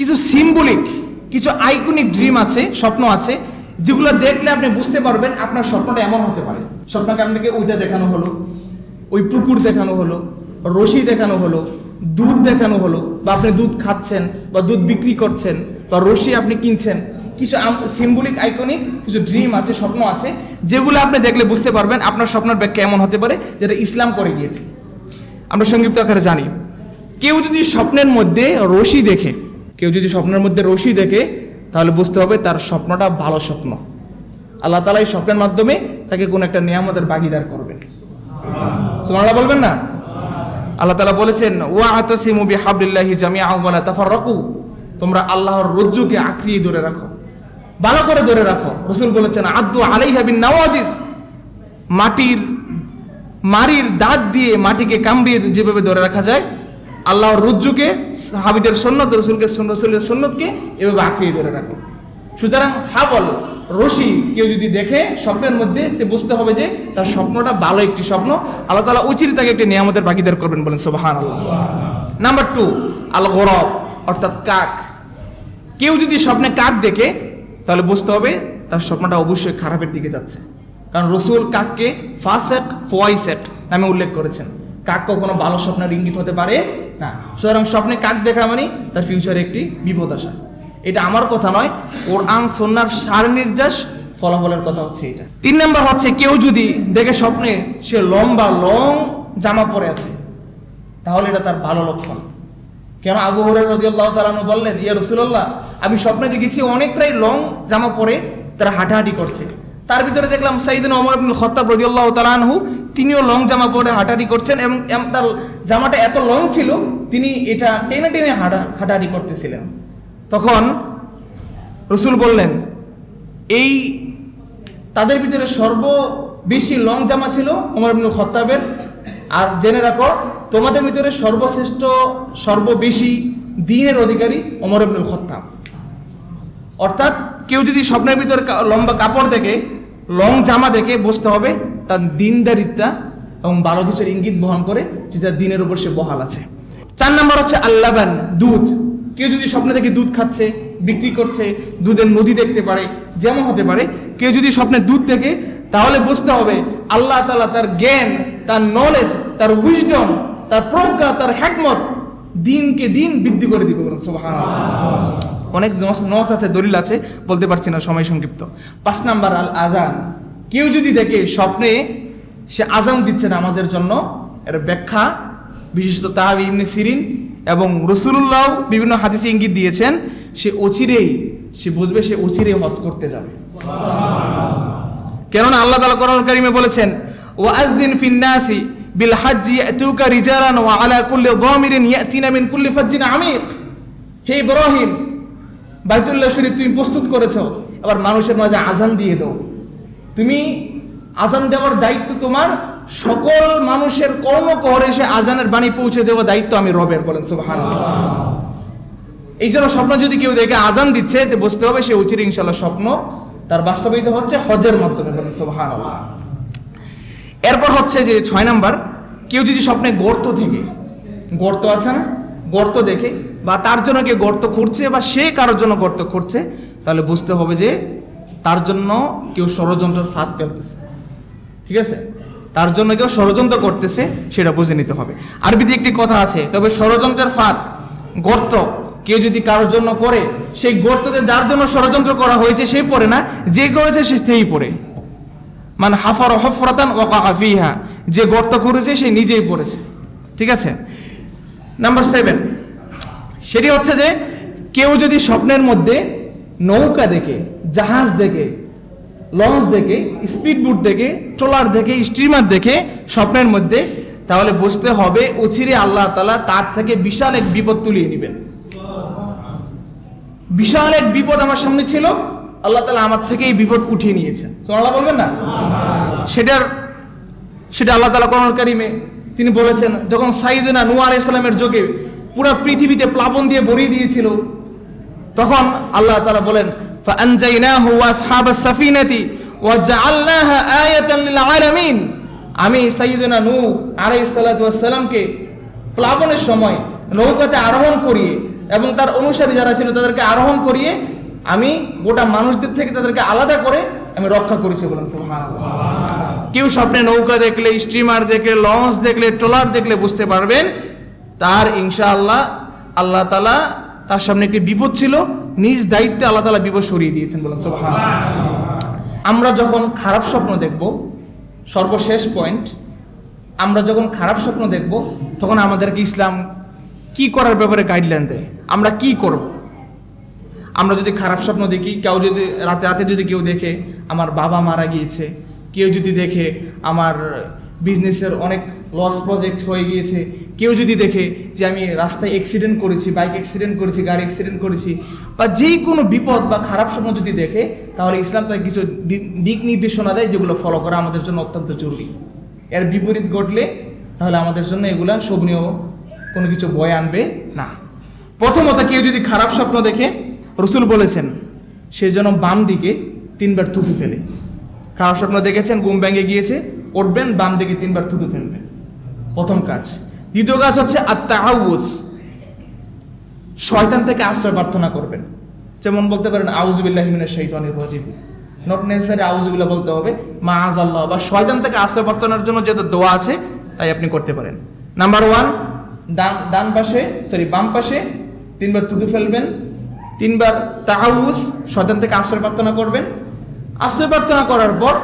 কিছু সিম্বলিক কিছু iconic dream আছে, স্বপ্ন আছে, যেগুলো দেখলে আপনি বুঝতে পারবেন আপনার স্বপ্নটা এমন হতে পারে। স্বপ্নকে আপনাকে ওইটা দেখানো হলো, ওই পুকুর দেখানো হলো, রশি দেখানো হলো, দুধ দেখানো হলো, বা আপনি দুধ খাচ্ছেন, বা দুধ বিক্রি করছেন, বা রশি আপনি কিনছেন, কিছু সিম্বলিক আইকনিক কিছু ড্রিম আছে, স্বপ্ন আছে, যেগুলো আপনি দেখলে বুঝতে পারবেন আপনার স্বপ্নের ব্যাখ্যা এমন হতে পারে, যেটা ইসলাম করে গিয়েছে। আমরা সংক্ষিপ্ত আকারে জানি। কেউ যদি স্বপ্নের মধ্যে রশি দেখে কেউ যদি স্বপ্নের মধ্যে রশি দেখে, তাহলে বুঝতে হবে তার স্বপ্নটা ভালো স্বপ্ন। আল্লাহ তালা এই স্বপ্নের মাধ্যমে তাকে কোন একটা নিয়ামতের বাগিদার করবেন। সুবহানাল্লাহ বলবেন না? আল্লাহ তালা বলেছেন ওয়া আতাসিমু বিহাবলিল্লাহি জামিআ ওয়া লা তাফাররাকু। তোমরা আল্লাহর রজ্জুকে আঁকড়িয়ে ধরে রাখো, ভালো করে ধরে রাখো। রসুল বলেছেন, আদ্দু আলাইহা বিন নওয়াজিস মাটির মারির দাঁত দিয়ে মাটিকে কামড়িয়ে যেভাবে ধরে রাখা যায় আল্লাহর রজ্জুকে হাবিদের সন্ন্যত রসুলকে রসুলের সন্ন্যতকে এভাবে আঁকড়িয়ে ধরে রাখো। সুতরাং হাবল, রশি কেউ যদি দেখে স্বপ্নের মধ্যে বুঝতে হবে যে তার স্বপ্নটা ভালো একটি স্বপ্ন। আল্লাহ তালা উচিত তাকে একটি নিয়ামতের ভাগিদার করবেন বলেন সোবাহান আল্লাহ নাম্বার টু আল গরব অর্থাৎ কাক। কেউ যদি স্বপ্নে কাক দেখে, তাহলে বুঝতে হবে তার স্বপ্নটা অবশ্যই খারাপের দিকে যাচ্ছে। কারণ রসুল কাককে ফাসেক ফোয়াইসেক নামে উল্লেখ করেছেন। কাক কখনো ভালো স্বপ্নের ইঙ্গিত হতে পারে না। সুতরাং স্বপ্নে কাক দেখা মানে তার ফিউচারে একটি বিপদ আসা। এটা আমার কথা নয় ওর কোরআন সন্ন্যার সার নির্যাস ফলাফলের কথা হচ্ছে এটা। তিন নম্বর হচ্ছে, কেউ যদি দেখে স্বপ্নে সে লম্বা লং জামা পরে আছে, তাহলে এটা তার ভালো লক্ষণ। কেন আবু হরের রদিয়াল্লাহ তালানু বললেন, ইয়া রসুল্লাহ আমি স্বপ্নে দেখেছি অনেকটাই লং জামা পরে তারা হাঁটাহাঁটি করছে। তার ভিতরে দেখলাম সাইদিন অমর আব্দুল খত্তাব রদিয়াল্লাহ তালানহু তিনিও লং জামা পরে হাঁটাহাঁটি করছেন এবং তার জামাটা এত লং ছিল, তিনি এটা টেনে টেনে হাঁটা, হাঁটাহাঁটি করতেছিলেন। তখন রসুল বললেন, এই তাদের ভিতরে সর্ব বেশি লং জামা ছিল ওমর ইবনুল খত্তাবের। আর জেনে রাখো, তোমাদের ভিতরে সর্বশ্রেষ্ঠ, সর্ববেশি দিনের অধিকারী ওমর ইবনুল খত্তাব। অর্থাৎ কেউ যদি স্বপ্নের ভিতরে লম্বা কাপড় দেখে লং জামা দেখে বসতে হবে, তার দিনদারিতা এবং ভালো কিছুর ইঙ্গিত বহন করে যে তার দিনের উপর সে বহাল আছে চার নম্বর হচ্ছে আল্লাবান, দুধ কেউ যদি স্বপ্নে দেখে দুধ খাচ্ছে, বিক্রি করছে, দুধের নদী দেখতে পারে, যেমন হতে পারে, কেউ যদি স্বপ্নে দুধ দেখে, তাহলে বুঝতে হবে আল্লাহ তালা তার জ্ঞান, তার নলেজ তার উইজডম তার প্রজ্ঞা, তার হ্যাকমত দিনকে দিন বৃদ্ধি করে দিবে। অনেক নস- আছে, দলিল আছে, বলতে পারছি না, সময় সংক্ষিপ্ত। পাঁচ নাম্বার আল আজান কেউ যদি দেখে স্বপ্নে সে আজান দিচ্ছে নামাজের জন্য, এর ব্যাখ্যা বিশেষত তাহাবি ইবনে সিরিন এবং রসুল্লাহ বিভিন্ন হাদিসে ইঙ্গিত দিয়েছেন, সে অচিরেই, সে বুঝবে সে অচিরেই হজ করতে যাবে। কেননা আল্লাহ তাআলা কোরআন কারিমে বলেছেন ওয়াজদিন ফিন্নাসি বিল হাজ্জি ইয়াতুকা রিজালান ওয়া আলা কুল্লি যামিরিন ইয়াতিনা মিন কুল্লি ফাজ্জিন আমিক হে ইব্রাহিম বাইতুল্লাহ শরীফ তুমি প্রস্তুত করেছ, এবার মানুষের মাঝে আজান দিয়ে দাও। তুমি আজান দেওয়ার দায়িত্ব তোমার, সকল মানুষের কর্মকহরে এসে আজানের বাণী পৌঁছে দেওয়ার দায়িত্ব আমি রবের, বলেন সুবহানাল্লাহ। এই জন্য স্বপ্ন যদি কেউ দেখে আজান দিচ্ছে বুঝতে হবে, সে উচিত ইনশাল্লাহ স্বপ্ন তার বাস্তবায়িত হচ্ছে হজের মাধ্যমে, বলেন সুবহান এরপর হচ্ছে যে ছয় নাম্বার, কেউ যদি স্বপ্নে গর্ত থেকে, গর্ত আছে না? গর্ত দেখে বা তার জন্য কেউ গর্ত খুঁড়ছে বা সে কারোর জন্য গর্ত খুঁড়ছে, তাহলে বুঝতে হবে যে তার জন্য কেউ ষড়যন্ত্রের ফাঁদ ফেলতেছে। ঠিক আছে? তার জন্য কেউ ষড়যন্ত্র করতেছে, সেটা বুঝে নিতে হবে। আরবিতে একটি কথা আছে, তবে ষড়যন্ত্রের ফাঁদ, গর্ত, কেউ যদি কারোর জন্য করে, সেই গর্ততে যার জন্য ষড়যন্ত্র করা হয়েছে সে পড়ে না, যে করেছে সে সেই পড়ে। মানে হাফার হফরাতান ওকা যে গর্ত করেছে সে নিজেই পড়েছে। ঠিক আছে? নাম্বার সেভেন সেটি হচ্ছে যে কেউ যদি স্বপ্নের মধ্যে নৌকা দেখে, জাহাজ দেখে, লঞ্চ দেখে স্পিড বুট দেখে, ট্রলার দেখে, স্টিমার দেখে স্বপ্নের মধ্যে, তাহলে বুঝতে হবে অচিরে আল্লাহ তালা তার থেকে বিশাল এক বিপদ তুলিয়ে নেবেন। বিশাল এক বিপদ আমার সামনে ছিল, আল্লাহ তালা আমার থেকে এই বিপদ উঠিয়ে নিয়েছেন। সোনাল্লাহ বলবেন না? সেটার, সেটা আল্লাহ তালা করণ তিনি বলেছেন, যখন সাইদিনা নুয়া আলাইহিস সালামের যোগে পুরা পৃথিবীতে প্লাবন দিয়ে ভরিয়ে দিয়েছিল। তখন আল্লাহ তারা বলেন আমি সাইদনা নু আলাই সালাতামকে প্লাবনের সময় নৌকাতে আরোহণ করিয়ে এবং তার অনুসারী যারা ছিল তাদেরকে আরোহণ করিয়ে আমি গোটা মানুষদের থেকে তাদেরকে আলাদা করে আমি রক্ষা করেছি বলেন কেউ স্বপ্নে নৌকা দেখলে স্টিমার দেখলে, লঞ্চ দেখলে, ট্রলার দেখলে বুঝতে পারবেন তার ইনশাআল্লাহ আল্লাহ আল্লাহ তালা তার সামনে একটি বিপদ ছিল, নিজ দায়িত্বে আল্লাহ তালা বিপদ সরিয়ে দিয়েছেন বলেন। আমরা যখন খারাপ স্বপ্ন দেখব, সর্বশেষ পয়েন্ট আমরা যখন খারাপ স্বপ্ন দেখব, তখন আমাদেরকে ইসলাম কি করার ব্যাপারে গাইডলাইন দেয়, আমরা কি করব আমরা যদি খারাপ স্বপ্ন দেখি, কেউ যদি রাতে রাতে যদি কেউ দেখে, আমার বাবা মারা গিয়েছে, কেউ যদি দেখে, আমার বিজনেসের অনেক লস প্রজেক্ট হয়ে গিয়েছে কেউ যদি দেখে যে আমি রাস্তায় অ্যাক্সিডেন্ট করেছি বাইক অ্যাক্সিডেন্ট করেছি, গাড়ি অ্যাক্সিডেন্ট করেছি, বা যেই কোনো বিপদ বা খারাপ স্বপ্ন যদি দেখে, তাহলে ইসলাম তাকে কিছু দিক নির্দেশনা দেয় যেগুলো ফলো করা আমাদের জন্য অত্যন্ত জরুরি। এর বিপরীত ঘটলে, তাহলে আমাদের জন্য এগুলা শোভনীয় কোনো কিছু বয় আনবে না। প্রথমত কেউ যদি খারাপ স্বপ্ন দেখে, রসুল বলেছেন, সে যেন বাম দিকে তিনবার থুতু ফেলে। খারাপ স্বপ্ন দেখেছেন, ঘুম ব্যাঙ্গে গিয়েছে, উঠবেন, বাম দিকে তিনবার থুতু ফেলবেন। প্রথম কাজ। দ্বিতীয় কাজ হচ্ছে আত্মা আউজ শয়তান থেকে আশ্রয় প্রার্থনা করবেন। যেমন বলতে পারেন আউজুবিল্লাহ হিমিনের শৈতানের রাজিম। নট নেসেসারি আউজুবিল্লাহ বলতে হবে মা আজ আল্লাহ বা শয়তান থেকে আশ্রয় প্রার্থনার জন্য যেটা দোয়া আছে, তাই আপনি করতে পারেন। নাম্বার ওয়ান ডান ডান পাশে সরি বাম পাশে, তিনবার থুতু ফেলবেন, তিনবার তাহাউজ শয়তান থেকে আশ্রয় প্রার্থনা করবেন। আশ্রয় প্রার্থনা করার পর,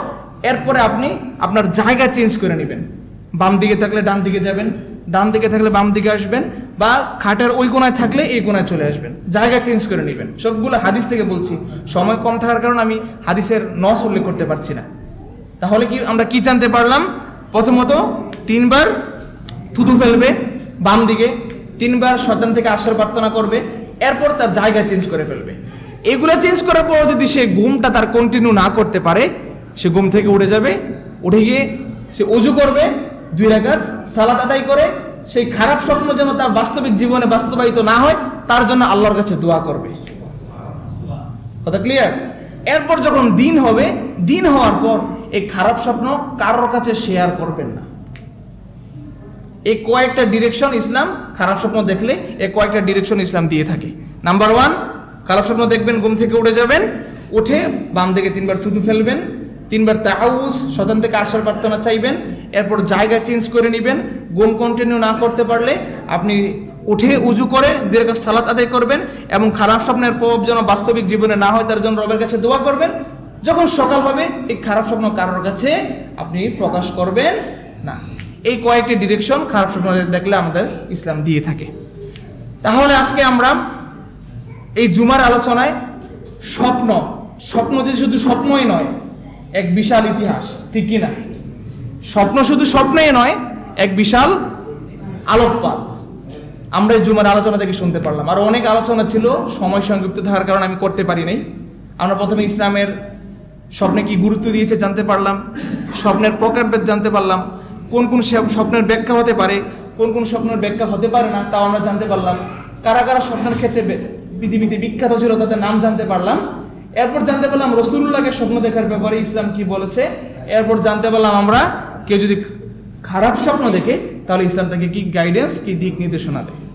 এরপরে আপনি আপনার জায়গা চেঞ্জ করে নেবেন। বাম দিকে থাকলে ডান দিকে যাবেন ডান দিকে থাকলে বাম দিকে আসবেন বা খাটের ওই কোনায় থাকলে এই কোনায় চলে আসবেন। জায়গা চেঞ্জ করে নেবেন। সবগুলো হাদিস থেকে বলছি। সময় কম থাকার কারণে আমি হাদিসের নস উল্লেখ করতে পারছি না। তাহলে কি আমরা কি জানতে পারলাম? প্রথমত তিনবার থুতু ফেলবে বাম দিকে, তিনবার শতান থেকে আশ্রয় প্রার্থনা করবে, এরপর তার জায়গা চেঞ্জ করে ফেলবে। এগুলো চেঞ্জ করার পর যদি সে ঘুমটা তার কন্টিনিউ না করতে পারে, সে ঘুম থেকে উঠে যাবে, উঠে গিয়ে সে অজু করবে দুই রাকাত সালাত আদায় করে, সেই খারাপ স্বপ্ন যেন তার বাস্তবিক জীবনে বাস্তবায়িত না হয়, তার জন্য আল্লাহর কাছে দোয়া করবে। কথা ক্লিয়ার এরপর যখন দিন হবে, দিন হওয়ার পর এই খারাপ স্বপ্ন কারোর কাছে শেয়ার করবেন না। এই কয়েকটা ডিরেকশন ইসলাম খারাপ স্বপ্ন দেখলে এই কয়েকটা ডিরেকশন ইসলাম দিয়ে থাকে। নাম্বার ওয়ান খারাপ স্বপ্ন দেখবেন, ঘুম থেকে উঠে যাবেন, উঠে বাম দিকে তিনবার থুতু ফেলবেন, তিনবার তাহাউস শতান থেকে আসার প্রার্থনা চাইবেন এরপর জায়গা চেঞ্জ করে নেবেন ঘুম কন্টিনিউ না করতে পারলে আপনি উঠে উজু করে দীর্ঘ সালাত আদায় করবেন এবং খারাপ স্বপ্নের প্রভাব যেন বাস্তবিক জীবনে না হয়, তার জন্য রবের কাছে দোয়া করবেন। যখন সকাল হবে, এই খারাপ স্বপ্ন কারোর কাছে আপনি প্রকাশ করবেন না। এই কয়েকটি ডিরেকশন খারাপ স্বপ্ন দেখলে আমাদের ইসলাম দিয়ে থাকে। তাহলে আজকে আমরা এই জুমার আলোচনায় স্বপ্ন স্বপ্ন যে শুধু স্বপ্নই নয়, এক বিশাল ইতিহাস, ঠিক কি না স্বপ্ন শুধু স্বপ্নই নয়, এক বিশাল আলোকপাত। আমরা জুমার আলোচনা থেকে শুনতে পারলাম। আর অনেক আলোচনা ছিল, সময় সংক্ষিপ্ত থাকার কারণে আমি করতে পারি নাই। আমরা প্রথমে ইসলামের স্বপ্নে কি গুরুত্ব দিয়েছে জানতে পারলাম, স্বপ্নের প্রকারভেদ জানতে পারলাম, কোন কোন স্বপ্নের ব্যাখ্যা হতে পারে, কোন কোন স্বপ্নের ব্যাখ্যা হতে পারে না, তাও আমরা জানতে পারলাম। কারা কারা স্বপ্নের ক্ষেত্রে পৃথিবীতে বিখ্যাত ছিল তাদের নাম জানতে পারলাম। এরপর জানতে পারলাম রসুল্লাহকে স্বপ্ন দেখার ব্যাপারে ইসলাম কি বলেছে। এরপর জানতে পারলাম আমরা কেউ যদি খারাপ স্বপ্ন দেখে তাহলে ইসলাম তাকে কি গাইডেন্স কি দিক নির্দেশনা দেয়?